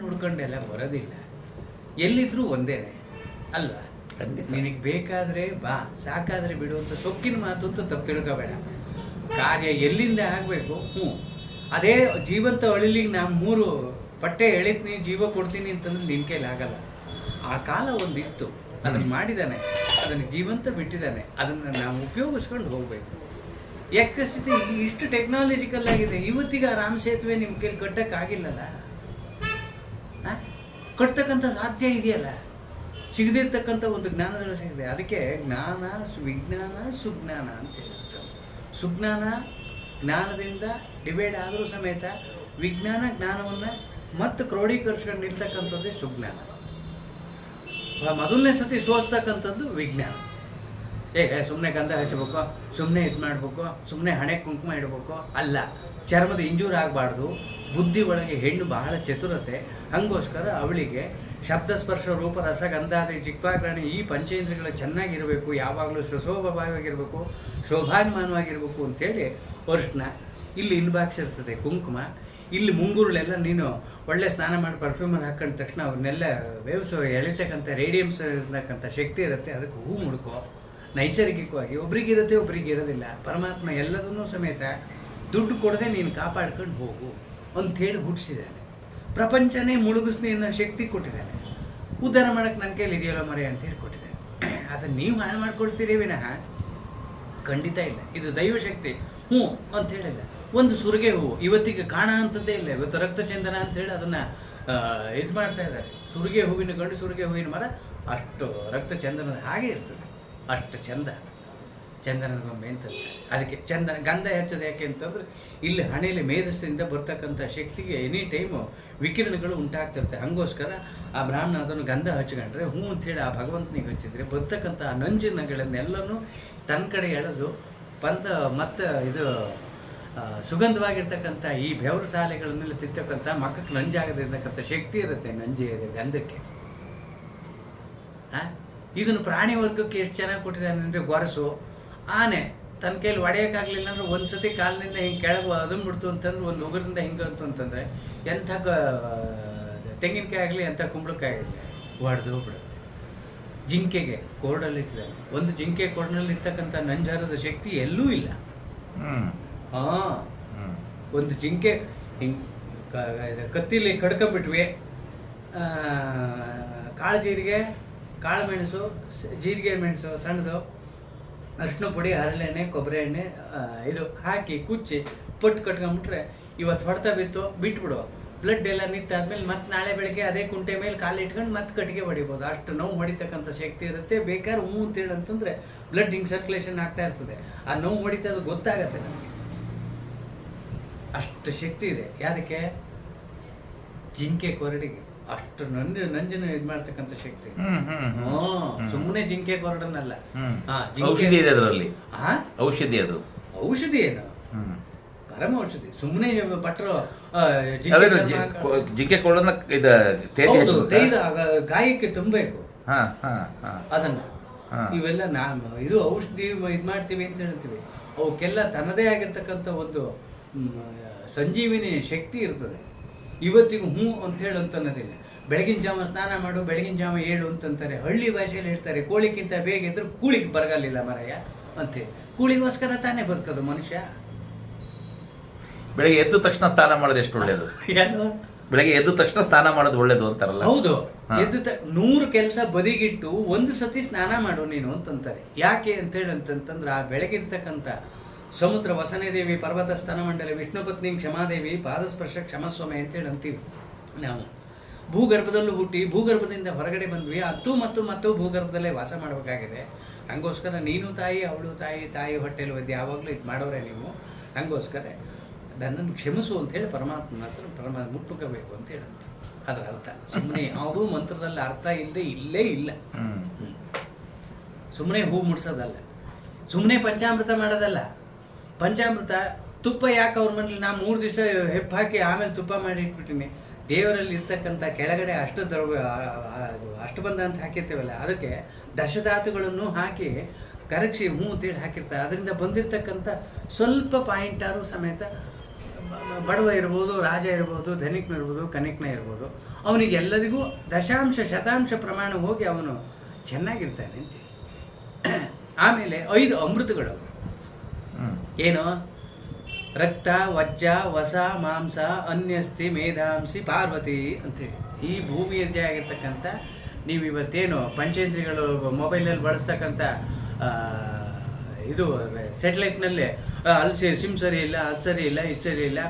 ಹುಡ್ಕೊಂಡೆಲ್ಲ ಬರೋದಿಲ್ಲ. ಎಲ್ಲಿದ್ರೂ ಒಂದೇನೆ. ಅಲ್ಲ. ನಿನಗೆ ಬೇಕಾದ್ರೆ ಬಾ ಸಾಕಾದ್ರೆ ಬಿಡು ಅಂತ ಸೊಕ್ಕಿನ ಮಾತು ಅಂತ ತಪ್ಪು ತಿಳ್ಕೋಬೇಡ. ಕಾರ್ಯ ಎಲ್ಲಿಂದ ಆಗಬೇಕು? ಹ್ಞೂ. ಅದೇ ಜೀವಂತ ಅಳಿಲಿಗೆ ನಾನು ಮೂರು ಪಟ್ಟೆ ಎಳಿತೀನಿ ಜೀವ ಕೊಡ್ತೀನಿ ಅಂತಂದ್ರೆ ನಿನ್ನ ಕೈಲಿ ಆಗಲ್ಲ. ಆ ಕಾಲ ಒಂದಿತ್ತು. ಅದನ್ನು ಮಾಡಿದ್ದಾನೆ ಅದನ್ನು ಜೀವಂತ ಬಿಟ್ಟಿದ್ದಾನೆ ಅದನ್ನು ನಾವು ಉಪಯೋಗಿಸ್ಕೊಂಡು ಹೋಗಬೇಕು. ಯಾಕಸ್ಥಿತಿ ಇಷ್ಟು ಟೆಕ್ನಾಲಜಿಕಲ್ ಆಗಿದೆ. ಇವತ್ತಿಗೆ ಆ ರಾಮ ಸೇತುವೆ ನಿಮ್ಮ ಕೈಲಿ ಕಟ್ಟಕ್ಕಾಗಿಲ್ಲಲ್ಲ? ಕಟ್ತಕ್ಕಂಥ ಸಾಧ್ಯ ಇದೆಯಲ್ಲ? ಸಿಗದಿರ್ತಕ್ಕಂಥ ಒಂದು ಜ್ಞಾನದಲ್ಲಿ ಸಿಗಿದೆ, ಅದಕ್ಕೆ ಜ್ಞಾನ, ವಿಜ್ಞಾನ, ಸುಜ್ಞಾನ ಅಂತ ಹೇಳ್ತಾರೆ ಸುಜ್ಞಾನ ಜ್ಞಾನದಿಂದ ಡಿವೈಡ್ ಆದರೂ ಸಮೇತ ವಿಜ್ಞಾನ ಜ್ಞಾನವನ್ನು ಮತ್ತೆ ಕ್ರೋಢೀಕರಿಸ್ಕೊಂಡು ನಿಲ್ತಕ್ಕಂಥದ್ದೇ ಸುಜ್ಞಾನ. ಮೊದಲನೇ ಸತಿ ಸೋಸ್ತಕ್ಕಂಥದ್ದು ವಿಜ್ಞಾನ. ಏ ಸುಮ್ಮನೆ ಗಂಧ ಹಚ್ಚಬೇಕು ಸುಮ್ಮನೆ ಇದು ಮಾಡಬೇಕು ಸುಮ್ಮನೆ ಹಣೆ ಕುಂಕುಮ ಇಡಬೇಕು. ಅಲ್ಲ, ಚರ್ಮದ ಇಂಜೂರ್ ಆಗಬಾರ್ದು, ಬುದ್ಧಿ ಒಳಗೆ ಹೆಣ್ಣು ಬಹಳ ಚತುರತೆ. ಹಂಗೋಸ್ಕರ ಅವಳಿಗೆ ಶಬ್ದ ಸ್ಪರ್ಶ, ರೂಪ, ರಸ, ಗಂಧಾದಿ ಜಿಕ್ವಾಗ್ರಾಣಿ ಈ ಪಂಚೇಂದ್ರಿಯಗಳು ಚೆನ್ನಾಗಿರಬೇಕು, ಯಾವಾಗಲೂ ಸುಶೋಭವಾಗಿರಬೇಕು ಶೋಭಾನ್ಮಾನವಾಗಿರಬೇಕು ಅಂತೇಳಿ ಅರ್ಶಿನ ಇಲ್ಲಿ ಇನ್ಬಾಕ್ಸ್ ಇರ್ತದೆ, ಕುಂಕುಮ. ಇಲ್ಲಿ ಮುಂಗುರುಳೆಲ್ಲ ನೀನು ಒಳ್ಳೆ ಸ್ನಾನ ಮಾಡಿ ಪರ್ಫ್ಯೂಮರ್ ಹಾಕೊಂಡ ತಕ್ಷಣ ಅವನ್ನೆಲ್ಲ ವೇವ್ಸೋ ಎಳಿತಕ್ಕಂಥ ರೇಡಿಯಮ್ಸ್ ಇರ್ತಕ್ಕಂಥ ಶಕ್ತಿ ಇರುತ್ತೆ, ಅದಕ್ಕೆ ಹೂ ಮುಡ್ಕೋ. ನೈಸರ್ಗಿಕವಾಗಿ ಒಬ್ರಿಗಿರುತ್ತೆ ಒಬ್ರಿಗೆ ಇರೋದಿಲ್ಲ. ಪರಮಾತ್ಮ ಎಲ್ಲದನ್ನು ಸಮೇತ ದುಡ್ಡು ಕೊಡದೆ ನೀನು ಕಾಪಾಡ್ಕೊಂಡು ಹೋಗು ಅಂಥೇಳಿ ಹುಟ್ಟಿಸಿದ್ದಾನೆ. ಪ್ರಪಂಚನೇ ಮುಳುಗಿಸ್ನಿ ಅನ್ನೋ ಶಕ್ತಿ ಕೊಟ್ಟಿದ್ದಾನೆ. ಉದ್ಧಾರ ಮಾಡೋಕ್ಕೆ ನನ್ನ ಕೈಲಿ ಇದೆಯಲ್ಲ ಮರೆ ಅಂತ ಹೇಳಿ ಕೊಟ್ಟಿದ್ದಾನೆ. ಅದನ್ನು ನೀವು ಹಾಳು ಮಾಡ್ಕೊಳ್ತೀರಿ ವಿನಃ ಖಂಡಿತ ಇಲ್ಲ. ಇದು ದೈವಶಕ್ತಿ. ಹ್ಞೂ ಅಂತ ಹೇಳಿಲ್ಲ ಒಂದು ಸುರಿಗೆ ಹೂವು. ಇವತ್ತಿಗೆ ಕಾಣ ಅಂತದ್ದೇ ಇಲ್ಲ. ಇವತ್ತು ರಕ್ತಚಂದನ ಅಂತ ಹೇಳಿ ಅದನ್ನು ಇದು ಮಾಡ್ತಾ ಇದ್ದಾರೆ. ಸುರಿಗೆ ಹೂವಿನ ಗಂಡು ಸುರಿಗೆ ಹೂವಿನ ಮರ, ಅಷ್ಟು ರಕ್ತ ಚಂದನದ ಹಾಗೆ ಇರ್ತದೆ. ಅಷ್ಟು ಚಂದ. ಚಂದನ ಗೊಂಬೆ ಅಂತ ಅದಕ್ಕೆ ಚಂದನ ಗಂಧ ಹೆಚ್ಚೋದು ಯಾಕೆ ಅಂತಂದ್ರೆ, ಇಲ್ಲಿ ಹಣೆಯಲ್ಲಿ ಮೇಧಸ್ಸಿನಿಂದ ಬರ್ತಕ್ಕಂಥ ಶಕ್ತಿಗೆ ಎನಿ ಟೈಮು ವಿಕಿರಣಗಳು ಉಂಟಾಗ್ತಿರುತ್ತೆ. ಹಂಗೋಸ್ಕರ ಆ ಬ್ರಾಹ್ಮಣ ಅದನ್ನು ಗಂಧ ಹಚ್ಕೊಂಡ್ರೆ ಹ್ಞೂ ಅಂತೇಳಿ ಆ ಭಗವಂತನಿಗೆ ಹಚ್ಚಿದ್ರೆ, ಬರ್ತಕ್ಕಂಥ ಆ ನಂಜಿನಗಳನ್ನೆಲ್ಲನೂ ತನ್ನ ಕಡೆ ಎಳೆದು ಪಂತ ಮತ್ತು ಇದು ಸುಗಂಧವಾಗಿರ್ತಕ್ಕಂಥ ಈ ಬೆವರು ಸಾಲೆಗಳನ್ನೆಲ್ಲ ತಿತ್ತಕ್ಕಂಥ ಮಕ್ಕಕ್ಕೆ ನಂಜಾಗದಿರ್ತಕ್ಕಂಥ ಶಕ್ತಿ ಇರುತ್ತೆ ನಂಜಿ ಗಂಧಕ್ಕೆ. ಆ? ಇದನ್ನು ಪ್ರಾಣಿ ವರ್ಗಕ್ಕೆ ಎಷ್ಟು ಚೆನ್ನಾಗಿ ಕೊಟ್ಟಿದ್ದಾನೆ ಅಂದರೆ ಗೊರಸು. ಆನೆ ತನ್ನ ಕೈಲಿ ಒಡೆಯೋಕ್ಕಾಗಲಿಲ್ಲ ಅಂದ್ರೆ ಒಂದು ಸತಿ ಕಾಲಿನಿಂದ ಹಿಂಗೆ ಕೆಳಗೆ ಅದನ್ಬಿಡ್ತು ಅಂತಂದ್ರೆ ಒಂದು ಉಗುರಿಂದ ಹಿಂಗೆ ಅಂತು ಅಂತಂದರೆ ಎಂಥ ಕ ತೆಂಗಿನಕಾಯಿ ಆಗಲಿ ಎಂಥ ಕುಂಬಳಕಾಯಿ ಆಗಲಿ ಒಡೆದು ಬಿಡುತ್ತೆ ಜಿಂಕೆಗೆ ಕೋರ್ಡಲ್ಲಿ ಇಟ್ಟಿದ್ದಾನೆ ಒಂದು ಜಿಂಕೆ ಕೋರ್ಡ್ನಲ್ಲಿ ಇರ್ತಕ್ಕಂಥ ನಂಜಾರದ ಶಕ್ತಿ ಎಲ್ಲೂ ಇಲ್ಲ. ಹಾಂ. ಒಂದು ಜಿಂಕೆ ಹಿಂಗೆ ಕತ್ತಿಲಿ ಕಡ್ಕೊಂಬಿಟ್ವಿ ಆ, ಕಾಳು ಮೆಣಸು ಜೀರಿಗೆ ಮೆಣಸು ಸಣ್ಣದು ಅರಿಶಿನ ಪುಡಿ, ಹರಳೆಣ್ಣೆ, ಕೊಬ್ಬರಿ ಎಣ್ಣೆ ಇದು ಹಾಕಿ ಕುಚ್ಚಿ ಪಟ್ಟು ಕಟ್ಕೊಂಬಿಟ್ರೆ ಇವತ್ತು ಹೊಡೆತ ಬಿತ್ತು, ಬಿಟ್ಬಿಡು. ಬ್ಲಡ್ ಎಲ್ಲ ನಿಂತಾದ್ಮೇಲೆ ಮತ್ತೆ ನಾಳೆ ಬೆಳಗ್ಗೆ ಅದೇ ಕುಂಟೆ ಮೇಲೆ ಕಾಲು ಇಟ್ಕೊಂಡು ಮತ್ತೆ ಕಟ್ಟಿಗೆ ಹೊಡಿಬೋದು. ಅಷ್ಟು ನೋವು ಹೊಡಿತಕ್ಕಂಥ ಶಕ್ತಿ ಇರುತ್ತೆ. ಬೇಕಾದ್ರೆ ಹೂವು ಅಂತೇಳಿ ಅಂತಂದರೆ ಬ್ಲಡ್ ಹಿಂಗೆ ಸರ್ಕ್ಯುಲೇಷನ್ ಆಗ್ತಾ ಇರ್ತದೆ. ಆ ನೋವು ಹೊಡಿತಾ ಅದು ಗೊತ್ತಾಗತ್ತೆ ನಮಗೆ. ಅಷ್ಟು ಶಕ್ತಿ ಇದೆ. ಯಾದಕ್ಕೆ ಜಿಂಕೆ ಕೊರಡಿಗೆ. ಅಷ್ಟು ನಂಜು ನಂಜನ ಇದು ಮಾಡ್ತಕ್ಕಂಥ ಶಕ್ತಿ. ಸುಮ್ಮನೆ ಜಿಂಕೆ ಕೊರಡನ್ನಲ್ಲ. ಔಷಧಿ ಇದೆ ಅದರಲ್ಲಿ. ಆ? ಔಷಧಿ ಅದು. ಔಷಧಿ ಏನು? ಪರಮ ಔಷಧಿ. ಸುಮ್ಮನೆ ಪಟ್ರು ಜಿಂಕೆ ಕೊರಡನ್ನ? ಗಾಯಕ್ಕೆ ತುಂಬಬೇಕು. ಹಾ ಹಾ ಹಾ. ಅದನ್ನ. ಇವೆಲ್ಲ ನಾನು ಇದು ಔಷಧಿ ಇದು ಮಾಡ್ತೀವಿ ಅಂತ ಹೇಳ್ತೀವಿ. ಅವಕ್ಕೆಲ್ಲ ತನ್ನದೇ ಆಗಿರ್ತಕ್ಕಂಥ ಒಂದು ಸಂಜೀವಿನಿ ಶಕ್ತಿ ಇರ್ತದೆ. ಇವತ್ತಿಗೂ ಹ್ಞೂ ಅಂತ ಹೇಳು ಅಂತ ಅನ್ನೋದಿಲ್ಲ ಬೆಳಗಿನ ಜಾಮ ಸ್ನಾನ ಮಾಡು ಬೆಳಗಿನ ಜಾಮ ಏಳು ಅಂತಂತಾರೆ. ಹಳ್ಳಿ ಭಾಷೆಯಲ್ಲಿ ಹೇಳ್ತಾರೆ ಕೋಳಿಗಿಂತ ಬೇಗ ಇದ್ರೂ ಕೂಳಿಗೆ ಬರಗಾಲಿಲ್ಲ ಮರಯ್ಯ ಅಂತೇಳಿ ಕೂಳಿಗೋಸ್ಕರ ತಾನೇ ಬದುಕೋದು ಮನುಷ್ಯ. ಬೆಳಗ್ಗೆ ಎದ್ದ ತಕ್ಷಣ ಸ್ನಾನ ಮಾಡೋದು ಎಷ್ಟು ಒಳ್ಳೇದು? ಯಾರು? ಬೆಳಗ್ಗೆ ಎದ್ದ ತಕ್ಷಣ ಸ್ನಾನ ಮಾಡೋದು ಒಳ್ಳೇದು ಅಂತಾರಲ್ಲ. ಹೌದು. ಎದ್ದು ತ- ನೂರು ಕೆಲಸ ಬದಿಗಿಟ್ಟು ಒಂದು ಸತಿ ಸ್ನಾನ ಮಾಡು ನೀನು ಅಂತಂತಾರೆ. ಯಾಕೆ ಅಂತೇಳಿ ಅಂತಂತಂದ್ರೆ ಆ ಬೆಳಗಿರ್ತಕ್ಕಂಥ ಸಮುದ್ರ ವಸನೆ ದೇವಿ ಪರ್ವತ ಸ್ಥಾನ ಮಂಡಲ ವಿಷ್ಣು ಪತ್ನಿ ಕ್ಷಮಾದೇವಿ ಪಾದಸ್ಪರ್ಶ ಕ್ಷಮಸ್ವಾಮಿ ಅಂತೇಳಿ ಅಂತೀವಿ ನಾವು. ಭೂಗರ್ಭದಲ್ಲೂ ಹುಟ್ಟಿ ಭೂಗರ್ಭದಿಂದ ಹೊರಗಡೆ ಬಂದ್ವಿ. ಹತ್ತು ಮತ್ತು ಮತ್ತು ಭೂಗರ್ಭದಲ್ಲೇ ವಾಸ ಮಾಡಬೇಕಾಗಿದೆ. ಹಂಗೋಸ್ಕರ ನೀನು ತಾಯಿ ಅವಳು ತಾಯಿ ತಾಯಿ ಹೊಟ್ಟೆಲಿ ಒದ್ದು ಯಾವಾಗಲೂ ಇದು ಮಾಡೋರೆ ನೀವು. ಹಂಗೋಸ್ಕರ ನನ್ನನ್ನು ಕ್ಷಮಿಸು ಅಂತೇಳಿ ಪರಮಾತ್ಮನ ಹತ್ರ ಪರಮ ಮುಟ್ಟುಕೋಬೇಕು ಅಂತ ಹೇಳಂತ ಅದರ ಅರ್ಥ. ಸುಮ್ಮನೆ ಯಾವುದೂ ಮಂತ್ರದಲ್ಲಿ ಅರ್ಥ ಇಲ್ಲದೆ ಇಲ್ಲೇ ಇಲ್ಲ. ಸುಮ್ಮನೆ ಹೂ ಮುಡ್ಸೋದಲ್ಲ. ಸುಮ್ಮನೆ ಪಂಚಾಮೃತ ಮಾಡೋದಲ್ಲ. ಪಂಚಾಮೃತ, ತುಪ್ಪ ಯಾಕೆ ಅವ್ರ ಮನೇಲಿ ನಾ ಮೂರು ದಿವಸ ಹೆಪ್ಪು ಹಾಕಿ ಆಮೇಲೆ ತುಪ್ಪ ಮಾಡಿ ಇಟ್ಬಿಟ್ಟಿನಿ ದೇವರಲ್ಲಿ ಇರ್ತಕ್ಕಂಥ ಕೆಳಗಡೆ ಅಷ್ಟು ದ್ರವ ಅದು ಅಷ್ಟು ಬಂದ ಅಂತ ಹಾಕಿರ್ತೇವಲ್ಲ, ಅದಕ್ಕೆ ದಶಧಾತುಗಳನ್ನು ಹಾಕಿ ಕರಗಿಸಿ ಹೂ ಅಂತೇಳಿ ಹಾಕಿರ್ತಾರೆ. ಅದರಿಂದ ಬಂದಿರತಕ್ಕಂಥ ಸ್ವಲ್ಪ ಪಾಯಿಂಟಾರು ಸಮೇತ ಬಡವ ಇರ್ಬೋದು, ರಾಜ ಇರ್ಬೋದು, ಧನಿಕನ ಇರ್ಬೋದು, ಕನಿಕನ ಇರ್ಬೋದು. ಅವನಿಗೆಲ್ಲರಿಗೂ ದಶಾಂಶ, ಶತಾಂಶ ಪ್ರಮಾಣ ಹೋಗಿ ಅವನು ಚೆನ್ನಾಗಿರ್ತಾನೆ ಅಂತ ಆಮೇಲೆ ಐದು ಅಮೃತಗಳು. ಏನು? ರಕ್ತ ವಜ್ಜ ವಸ, ಮಾಂಸ, ಅನ್ಯಸ್ತಿ, ಮೇಧಾಂಸಿ, ಪಾರ್ವತಿ ಅಂತೇಳಿ ಈ ಭೂಮಿಯಲ್ಲಿ ಆಗಿರ್ತಕ್ಕಂಥ ನೀವು ಇವತ್ತೇನು ಪಂಚೇಂದ್ರಿಗಳು ಮೊಬೈಲಲ್ಲಿ ಬಳಸ್ತಕ್ಕಂಥ ಇದು ಸೆಟ್ಲೈಟ್ನಲ್ಲೇ ಅಲ್ಲಿ ಸಿಮ್ ಸರಿ ಇಲ್ಲ, ಅದು ಸರಿ ಇಲ್ಲ, ಇದು ಸರಿ ಇಲ್ಲ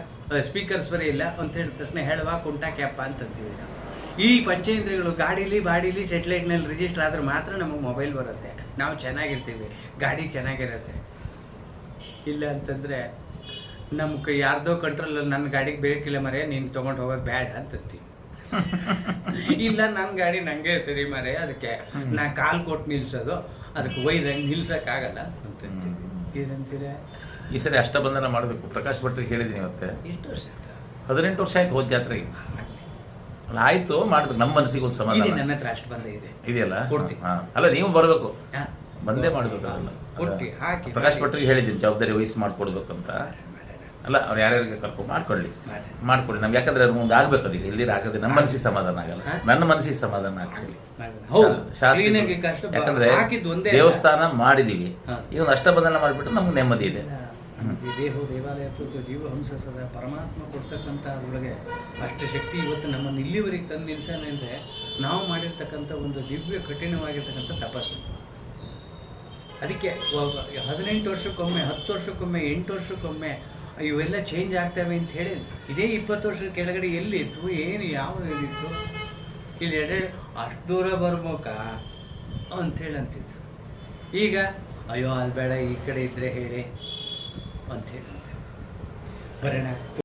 ಸ್ಪೀಕರ್ ಸರಿ ಇಲ್ಲ ಅಂತ ಹೇಳಿದ ತಕ್ಷಣ ಹೇಳುವ ಕುಂಟ ಕ್ಯಾಪ ಅಂತಂತೀವಿ ನಾವು. ಈ ಪಂಚೇಂದ್ರಿಯಗಳು ಗಾಡೀಲಿ ಬಾಡೀಲಿ ಸೆಟ್ಲೈಟ್ನಲ್ಲಿ ರಿಜಿಸ್ಟರ್ ಆದ್ರೆ ಮಾತ್ರ ನಮಗೆ ಮೊಬೈಲ್ ಬರುತ್ತೆ. ನಾವು ಚೆನ್ನಾಗಿರ್ತೀವಿ, ಗಾಡಿ ಚೆನ್ನಾಗಿರುತ್ತೆ. ಇಲ್ಲ ಅಂತಂದ್ರೆ ನಮ್ಮ ಕೈ ಯಾರ್ದೋ ಕಂಟ್ರೋಲ್ ನನ್ನ ಗಾಡಿಗೆ ಬೇಕಿಲ್ಲ ಮರೆ ನೀನು ತೊಗೊಂಡು ಹೋಗೋದು ಬೇಡ ಅಂತತಿ. ಇಲ್ಲ ನನ್ನ ಗಾಡಿ ನಂಗೆ ಸರಿ ಮರೆ ಅದಕ್ಕೆ ನಾ ಕಾಲು ಕೊಟ್ಟು ನಿಲ್ಸೋದು ಅದಕ್ಕೆ ವೈರಂಗ್ ನಿಲ್ಸೋಕ್ಕಾಗಲ್ಲ ಅಂತಂತೀವಿ ಏನಂತೀರ? ಈ ಸರಿ ಅಷ್ಟಬಂಧನ ಮಾಡಬೇಕು. ಪ್ರಕಾಶ್ ಭಟ್ರಿಗೆ ಹೇಳಿದ್ದೀನಿ ಇವತ್ತೆ. ಎಷ್ಟು ವರ್ಷ ಆಯ್ತು? ಹದಿನೆಂಟು ವರ್ಷ ಆಯ್ತು ಹೋದ ಜಾತ್ರೆಗೆ. ಅಲ್ಲ ಆಯ್ತು ಮಾಡ್ಬೇಕು. ನಮ್ಮ ಮನಸ್ಸಿಗೆ ಒಂದು ಸಮಾಧಾನ. ನನ್ನ ಹತ್ರ ಅಷ್ಟು ಬಂದ ಇದೆ. ಇದೆಯಲ್ಲ? ಕೊಡ್ತೀನಿ. ಅಲ್ಲ ನೀವು ಬರಬೇಕು? ಬಂದೇ ಮಾಡಿದ್ರು ಅದನ್ನ ಕೊಟ್ಟಿ ಹಾಕಿ ಪ್ರಕಾಶ್ ಭಟ್ರಿಗೆ ಹೇಳಿದ್ದೀನಿ ಜವಾಬ್ದಾರಿ ವಹಿಸಿ ಅಂತ ಅಲ್ಲ ಅವ್ರು ಯಾರ್ಯಾರಿಗೆ ಕರ್ಕೊಂಡು ಮಾಡ್ಕೊಳ್ಳಿ. ಮಾಡಿ. ಮಾಡ್ಕೊಳ್ಳಿ. ನಮ್ಗೆ ಯಾಕಂದ್ರೆ ಅದು ಮುಂದೆ ಆಗ್ಬೇಕು ಅದೀಗ. ಇಲ್ಲಿ ಆಗದೆ ನಮ್ಮ ಮನಸ್ಸಿಗೆ ಸಮಾಧಾನ ಆಗಲ್ಲ. ನನ್ನ ಮನಸ್ಸಿಗೆ ಸಮಾಧಾನ ಆಗ್ತೀವಿ ಯಾಕಂದ್ರೆ ದೇವಸ್ಥಾನ ಮಾಡಿದೀವಿ. ಈಗ ಒಂದು ಅಷ್ಟಬಂಧನ ಮಾಡಿಬಿಟ್ಟು ನಮ್ಗೆ ನೆಮ್ಮದಿ ಇದೆ. ಈ ದೇಹ ದೇವಾಲಯ ಜೀವ ಹಂಸ ಸದ ಪರಮಾತ್ಮ ಕೊಡ್ತಕ್ಕಂತ ಅದರೊಳಗೆ ಅಷ್ಟು ಶಕ್ತಿ ಇವತ್ತು ನಮ್ಮನ್ನು ಇಲ್ಲಿವರೆಗೆ ತಂದು ನಿಲ್ಸಾನೆ ಅಂದರೆ ನಾವು ಮಾಡಿರ್ತಕ್ಕಂಥ ಒಂದು ದಿವ್ಯ ಕಠಿಣವಾಗಿರ್ತಕ್ಕಂಥ ತಪಸ್ಸು. ಅದಕ್ಕೆ ಹದಿನೆಂಟು ವರ್ಷಕ್ಕೊಮ್ಮೆ, ಹತ್ತು ವರ್ಷಕ್ಕೊಮ್ಮೆ, ಎಂಟು ವರ್ಷಕ್ಕೊಮ್ಮೆ ಇವೆಲ್ಲ ಚೇಂಜ್ ಆಗ್ತವೆ ಅಂತ ಹೇಳಿ ಇದೇ ಇಪ್ಪತ್ತು ವರ್ಷದ ಕೆಳಗಡೆ ಎಲ್ಲಿತ್ತು ಏನು, ಯಾವ ಇದಿತ್ತು? ಇಲ್ಲಿ ಅಷ್ಟು ದೂರ ಬರ್ಬೋಕ? ಅಂಥೇಳಿ ಅಂತಿದ್ರು. ಈಗ, ಅಯ್ಯೋ ಅಲ್ಲಿ ಬೇಡ ಈ ಕಡೆ ಇದ್ರೆ ಹೇಳಿ ಅಂಥೇಳಿ ಅಂತ ಬರೋಣ.